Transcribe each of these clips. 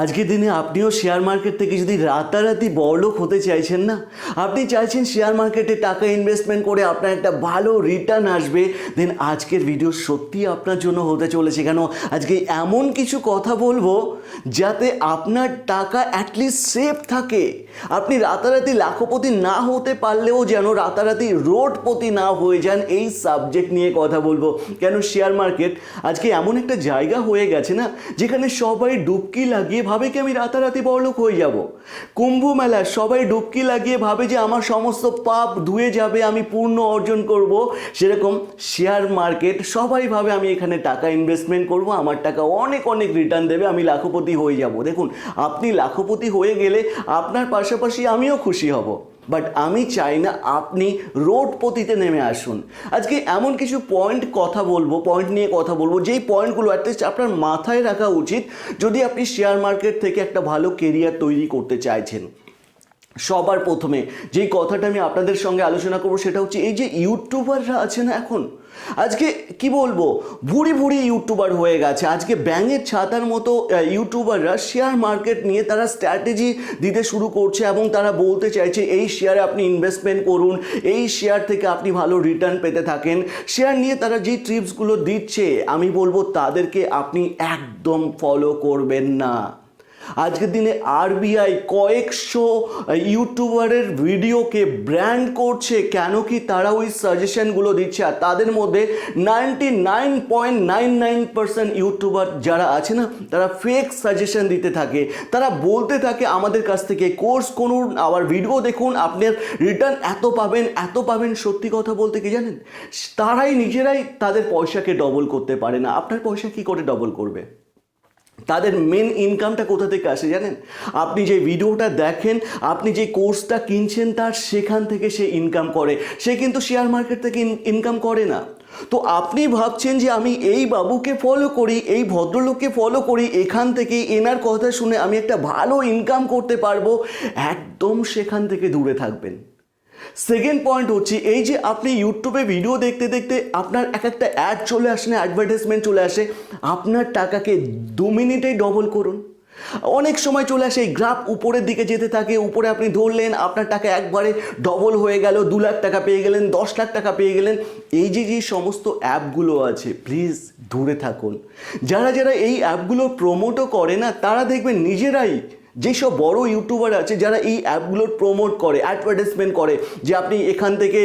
আজকের দিনে আপনিও শেয়ার মার্কেট থেকে যদি রাতারাতি বড়লোক হতে চাইছেন না, আপনি চাইছেন শেয়ার মার্কেটে টাকা ইনভেস্টমেন্ট করে আপনার একটা ভালো রিটার্ন আসবে দেন আজকের ভিডিও সত্যি আপনার জন্য হতে চলেছে। কেন? আজকে এমন কিছু কথা বলব যাতে আপনার টাকা অ্যাটলিস্ট সেফ থাকে। আপনি রাতারাতি লাখপতি না হতে পারলেও যেন রাতারাতি রোডপতি না হয়ে যান, এই সাবজেক্ট নিয়ে কথা বলব। কেন? শেয়ার মার্কেট আজকে এমন একটা জায়গা হয়ে গেছে না, যেখানে সবাই ডুবকি লাগিয়ে ভাবে কি আমি রাতারাতি বড়লোক হয়ে যাব? কুম্ভ মেলা সবাই ডুবকি লাগিয়ে ভাবে যে আমার সমস্ত পাপ ধুয়ে যাবে, আমি পূর্ণ অর্জন করব। সেরকম শেয়ার মার্কেট সবাই ভাবে আমি এখানে টাকা ইনভেস্টমেন্ট করব, আমার টাকা অনেক অনেক রিটার্ন দেবে, আমি লাখপতি হয়ে যাব। দেখুন, আপনি লাখপতি হয়ে গেলে আপনার পাশাপাশি আমিও খুশি হব। বাট আমি চাই না আপনি রোড পতিতে নেমে আসুন। আজকে এমন কিছু পয়েন্ট কথা বলব পয়েন্ট নিয়ে কথা বলব, যেই পয়েন্টগুলো অ্যাটলিস্ট আপনার মাথায় রাখা উচিত, যদি আপনি শেয়ার মার্কেট থেকে একটা ভালো কেরিয়ার তৈরি করতে চাইছেন। সবার প্রথমে যেই কথাটা আমি আপনাদের সঙ্গে আলোচনা করব সেটা হচ্ছে এই যে ইউটিউবাররা আছে না এখন, আজকে কি বলব ভুড়ি ভুড়ি ইউটিউবার হয়ে গেছে। আজকে ব্যাঙের ছাতার মতো ইউটিউবাররা শেয়ার মার্কেট নিয়ে তারা স্ট্র্যাটেজি দিতে শুরু করছে এবং তারা বলতে চাইছে, এই শেয়ারে আপনি ইনভেস্টমেন্ট করুন, এই শেয়ার থেকে আপনি ভালো রিটার্ন পেতে থাকেন। শেয়ার নিয়ে তারা যে ট্রিপসগুলো দিচ্ছে, আমি বলব তাদেরকে আপনি একদম ফলো করবেন না। আজকের দিনে আরবিআই কয়েকশো ইউটিউবারের ভিডিওকে ব্র্যান্ড করছে, কেন কি তারা ওই সাজেশনগুলো দিচ্ছে? আর তাদের মধ্যে ninety nine point nine nine percent YouTuber যারা আছে না, তারা ফেক সাজেশন দিতে থাকে। তারা বলতে থাকে আমাদের কাছ থেকে কোর্স করুন, আবার ভিডিও দেখুন আপনার রিটার্ন এত পাবেন এত পাবেন, সত্যি কথা বলতে কি জানেন? তারাই নিজেরাই তাদের পয়সাকে ডবল করতে পারে না। আপনার পয়সা কি করে ডবল করবে? তাদের মেন ইনকামটা কোথা থেকে আসে জানেন? আপনি যে ভিডিওটা দেখেন, আপনি যে কোর্সটা কিনছেন, তার সেখান থেকে সে ইনকাম করে। সে কিন্তু শেয়ার মার্কেট থেকে ইনকাম করে না। তো আপনি ভাবছেন যে আমি এই বাবুকে ফলো করি, এই ভদ্রলোককে ফলো করি, এখান থেকে এনার কথা শুনে আমি একটা ভালো ইনকাম করতে পারব? একদম সেখান থেকে দূরে থাকবেন। সেকেন্ড পয়েন্ট হচ্ছে, এই যে আপনি ইউটিউবে ভিডিও দেখতে দেখতে আপনার এক একটা অ্যাড চলে আসে না অ্যাডভার্টাইজমেন্ট চলে আসে, আপনার টাকাকে দু মিনিটেই ডবল করুন। অনেক সময় চলে আসে, এই গ্রাফ উপরের দিকে যেতে থাকে, উপরে আপনি ধরলেন, আপনার টাকা একবারে ডবল হয়ে গেল, দু লাখ টাকা পেয়ে গেলেন, দশ লাখ টাকা পেয়ে গেলেন। এই যে যে সমস্ত অ্যাপগুলো আছে প্লিজ দূরে থাকুন। যারা যারা এই অ্যাপগুলো প্রমোটও করে না, তারা দেখবেন নিজেরাই যেসব বড় ইউটিউবার আছে যারা এই অ্যাপগুলোর প্রমোট করে অ্যাডভার্টাইজমেন্ট করে, যে আপনি এখান থেকে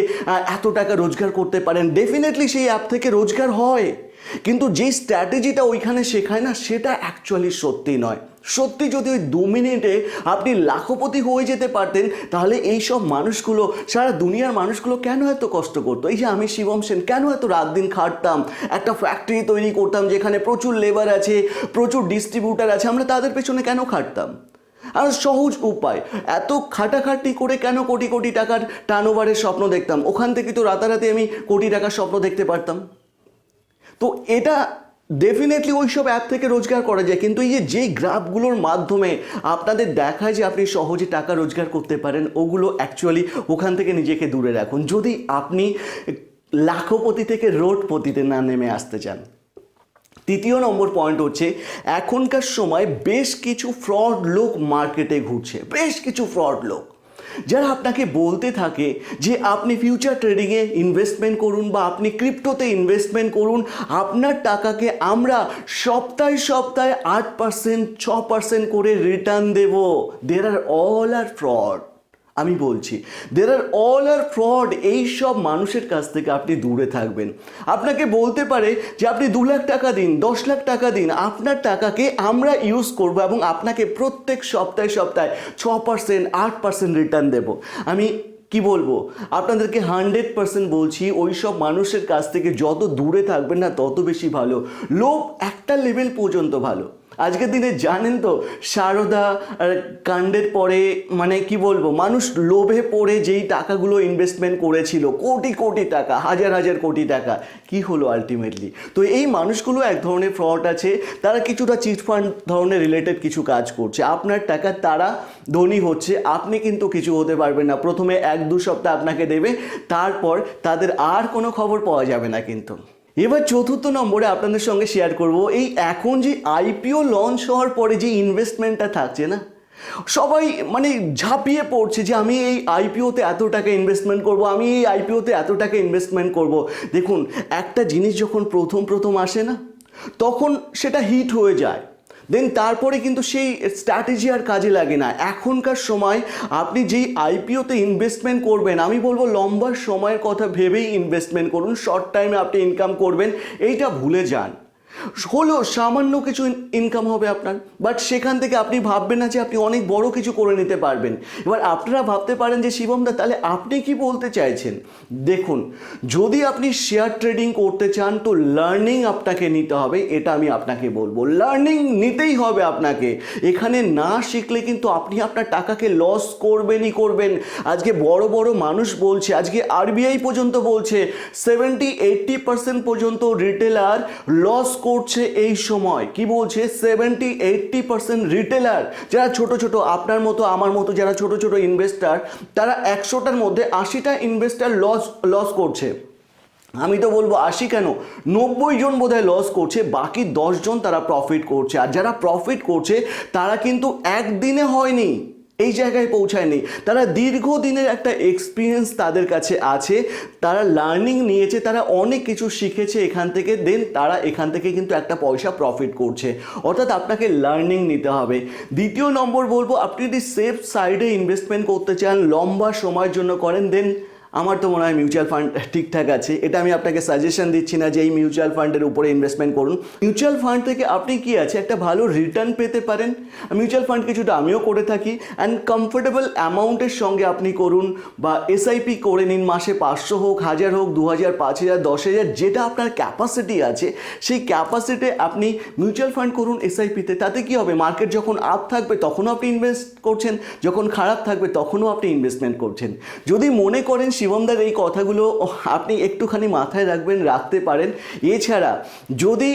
এত টাকা রোজগার করতে পারেন ডেফিনেটলি সেই অ্যাপ থেকে রোজগার হয়। কিন্তু যে স্ট্র্যাটেজিটা ওইখানে শেখায় না, সেটা অ্যাকচুয়ালি সত্যি নয়। সত্যি যদি ওই দু মিনিটে আপনি লাখপতি হয়ে যেতে পারতেন, তাহলে এই সব মানুষগুলো, সারা দুনিয়ার মানুষগুলো কেন এত কষ্ট করতো? এই যে আমি শিবম সেন, কেন এত রাত দিন খাটতাম? একটা ফ্যাক্টরি তৈরি করতাম যেখানে প্রচুর লেবার আছে, প্রচুর ডিস্ট্রিবিউটার আছে, আমরা তাদের পেছনে কেন খাটতাম? আর সহজ উপায়। এত খাটাখাটি করে কেন কোটি কোটি টাকার টার্নওভারের স্বপ্ন দেখতাম? ওখান থেকে তো রাতারাতি আমি কোটি টাকার স্বপ্ন দেখতে পারতাম। তো এটা ডেফিনেটলি ওই সব অ্যাপ থেকে রোজগার করা যায়। কিন্তু এই যে যে গ্রাফগুলোর মাধ্যমে আপনাদের দেখায় যে আপনি সহজে টাকা রোজগার করতে পারেন, ওগুলো অ্যাকচুয়ালি ওখান থেকে নিজেকে দূরে রাখুন। যদি আপনি লাখপতি থেকে রোডপতিতে না নেমে আসতে চান তৃতীয় নম্বর পয়েন্ট হচ্ছে, এখনকার সময় বেশ কিছু ফ্রড লোক মার্কেটে ঘুরছে, বেশ কিছু ফ্রড লোক। যারা আপনাকে বলতে থাকে যে আপনি ফিউচার ট্রেডিংয়ে ইনভেস্টমেন্ট করুন বা আপনি ক্রিপ্টোতে ইনভেস্টমেন্ট করুন, আপনার টাকাকে আমরা সপ্তাহে সপ্তাহে আট পার্সেন্ট ছ পার্সেন্ট করে রিটার্ন দেব। দের আর অল আর ফ্রড আমি বলছি দের আর অল আর ফ্রড এই সব মানুষের কাছ থেকে আপনি দূরে থাকবেন। আপনাকে বলতে পারে যে আপনি দু লাখ টাকা দিন, দশ লাখ টাকা দিন, আপনার টাকাকে আমরা ইউজ করব এবং আপনাকে প্রত্যেক সপ্তাহে সপ্তাহে ছ পার্সেন্ট আট পার্সেন্ট রিটার্ন দেবো। আমি কি বলব? আপনাদেরকে হান্ড্রেড পার্সেন্ট বলছি, ওই সব মানুষের কাছ থেকে যত দূরে থাকবেন না, তত বেশি ভালো। লোভ একটা লেভেল পর্যন্ত ভালো। আজকের দিনে জানেন তো, সারদা কাণ্ডের পরে মানে কি বলব, মানুষ লোভে পড়ে যেই টাকাগুলো ইনভেস্টমেন্ট করেছিল, কোটি কোটি টাকা, হাজার হাজার কোটি টাকা, কি হলো আলটিমেটলি তো এই মানুষগুলো এক ধরনের ফ্রড আছে, তারা কিছুটা চিটফান্ড ধরনের রিলেটেড কিছু কাজ করছে। আপনার টাকা তারা ধনী হচ্ছে, আপনি কিন্তু কিছু হতে পারবেন না। প্রথমে এক দু সপ্তাহ আপনাকে দেবে, তারপর তাদের আর কোনো খবর পাওয়া যাবে না কিন্তু। এবার চতুর্থ নম্বরে আপনাদের সঙ্গে শেয়ার করব। এই এখন যে আইপিও লঞ্চ হওয়ার পরে যে ইনভেস্টমেন্টটা থাকছে না, সবাই মানে ঝাঁপিয়ে পড়ছে যে আমি এই আইপিওতে এত টাকা ইনভেস্টমেন্ট করব, আমি এই আইপিওতে এত টাকা ইনভেস্টমেন্ট করব। দেখুন, একটা জিনিস যখন প্রথম প্রথম আসে না, তখন সেটা হিট হয়ে যায়। দেন তারপরে কিন্তু সেই স্ট্র্যাটেজি আর কাজে লাগে না। এখনকার সময় আপনি যেই আইপিওতে ইনভেস্টমেন্ট করবেন, আমি বলব লম্বা সময়ের কথা ভেবেই ইনভেস্টমেন্ট করুন শর্ট টাইমে আপনি ইনকাম করবেন, এইটা ভুলে যান। হলো সামান্য কিছু ইনকাম হবে আপনার। বাট সেখান থেকে আপনি ভাববেন না যে আপনি অনেক বড় কিছু করে নিতে পারবেন। এবার আপনারা ভাবতে পারেন যে শিবমদা, তাহলে আপনি কি বলতে চাইছেন? দেখুন, যদি আপনি শেয়ার ট্রেডিং করতে চান, তো লার্নিং আপনাকে নিতে হবে, এটা আমি আপনাকে বলব। লার্নিং নিতেই হবে আপনাকে। এখানে না শিখলে কিন্তু আপনি আপনার টাকাকে লস করবেনই করবেন। আজকে বড় বড় মানুষ বলছে, আজকে আরবিআই পর্যন্ত বলছে সেভেন্টি এইট্টি পার্সেন্ট পর্যন্ত রিটেলার লস করছে এই সময়। কি বলছে? সেভেন্টি এইট্টি পার্সেন্ট রিটেলার যারা ছোট ছোট, আপনার মতো, আমার মতো, যারা ছোট ছোট ইনভেস্টার তারা একশোটার মধ্যে আশিটা ইনভেস্টার লস লস করছে। আমি তো বলব আশি কেন? নব্বই জন বোধহয় লস করছে, বাকি জন তারা প্রফিট করছে। আর যারা প্রফিট করছে, তারা কিন্তু একদিনে হয়নি। এই জায়গায় পৌঁছায়নি। তারা দীর্ঘদিনের একটা এক্সপিরিয়েন্স তাদের কাছে আছে। তারা লার্নিং নিয়েছে, তারা অনেক কিছু শিখেছে এখান থেকে দেন তারা এখান থেকে কিন্তু একটা পয়সা প্রফিট করছে। অর্থাৎ আপনাকে লার্নিং নিতে হবে। দ্বিতীয় নম্বর বলব, আপনি যদি সেফ সাইডে ইনভেস্টমেন্ট করতে চান, লম্বা সময়ের জন্য করেন দেন আমার তো মনে হয় মিউচুয়াল ফান্ড ঠিকঠাক আছে। এটা আমি আপনাকে সাজেশন দিচ্ছি না যে এই মিউচুয়াল ফান্ডের উপরে ইনভেস্টমেন্ট করুন। মিউচুয়াল ফান্ড থেকে আপনি কি আছে? একটা ভালো রিটার্ন পেতে পারেন। মিউচুয়াল ফান্ড কিছুটা আমিও করে থাকি। অ্যান্ড কমফোর্টেবল অ্যামাউন্টের সঙ্গে আপনি করুন বা এসআইপি করে নিন। মাসে পাঁচশো হোক, হাজার হোক, দু হাজার, পাঁচ হাজার, দশ হাজার, যেটা আপনার ক্যাপাসিটি আছে, সেই ক্যাপাসিটি আপনি মিউচুয়াল ফান্ড করুন এসআইপিতে তাতে কি হবে? মার্কেট যখন আপ থাকবে, তখনও আপনি ইনভেস্ট করছেন। যখন খারাপ থাকবে, তখনও আপনি ইনভেস্টমেন্ট করছেন। যদি মনে করেন শিবমদার এই কথাগুলো আপনি একটুখানি মাথায় রাখবেন, রাখতে পারেন। এছাড়া যদি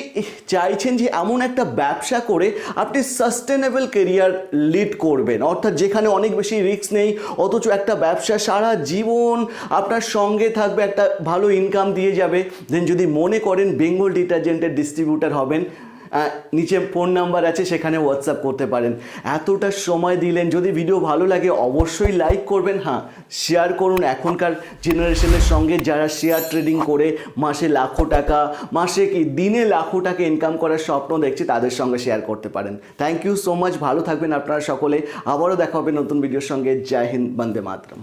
চাইছেন যে এমন একটা ব্যবসা করে আপনি সাস্টেনেবল কেরিয়ার লিড করবেন, অর্থাৎ যেখানে অনেক বেশি রিস্ক নেই, অথচ একটা ব্যবসা সারা জীবন আপনার সঙ্গে থাকবে, একটা ভালো ইনকাম দিয়ে যাবে। দেন যদি মনে করেন, বেঙ্গল ডিটারজেন্টের ডিস্ট্রিবিউটার হবেন নিচে ফোন নাম্বার আছে, সেখানে হোয়াটসঅ্যাপ করতে পারেন। এতটা সময় দিলেন, যদি ভিডিও ভালো লাগে, অবশ্যই লাইক করবেন। হ্যাঁ শেয়ার করুন এখনকার জেনারেশনের সঙ্গে, যারা শেয়ার ট্রেডিং করে, মাসে লাখো টাকা, মাসে কি দিনে লাখো টাকা ইনকাম করার স্বপ্ন দেখছে, তাদের সঙ্গে শেয়ার করতে পারেন। থ্যাংক ইউ সো মাচ ভালো থাকবেন আপনারা সকলে। আবারও দেখা হবে নতুন ভিডিওর সঙ্গে। জয় হিন্দ, বন্দে মাতরম।